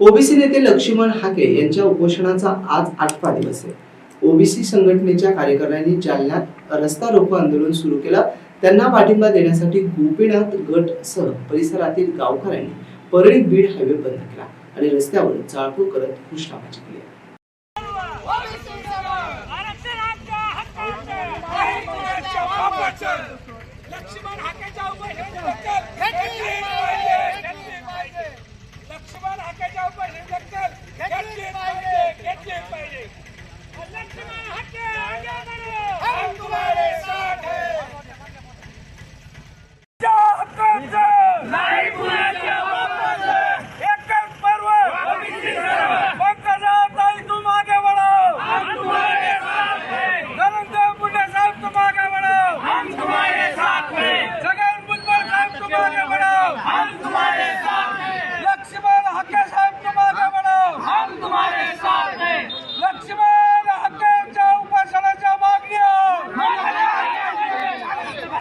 OBC नेते लक्ष्मण हाके यांच्या उपोषणाचा आज आठवा दिवस आहे. ओबीसी संघटनेच्या कार्यकर्त्यांनी जालन्यात रस्ता रोको आंदोलन सुरू केलं. त्यांना पाठिंबा देण्यासाठी गोपीनाथ गट सह परिसरातील गावकऱ्यांनी परळी बीड हायवे बंद केला आणि रस्त्यावर जाळपोळ करत घोषणाबाजी केली. लक्ष्मण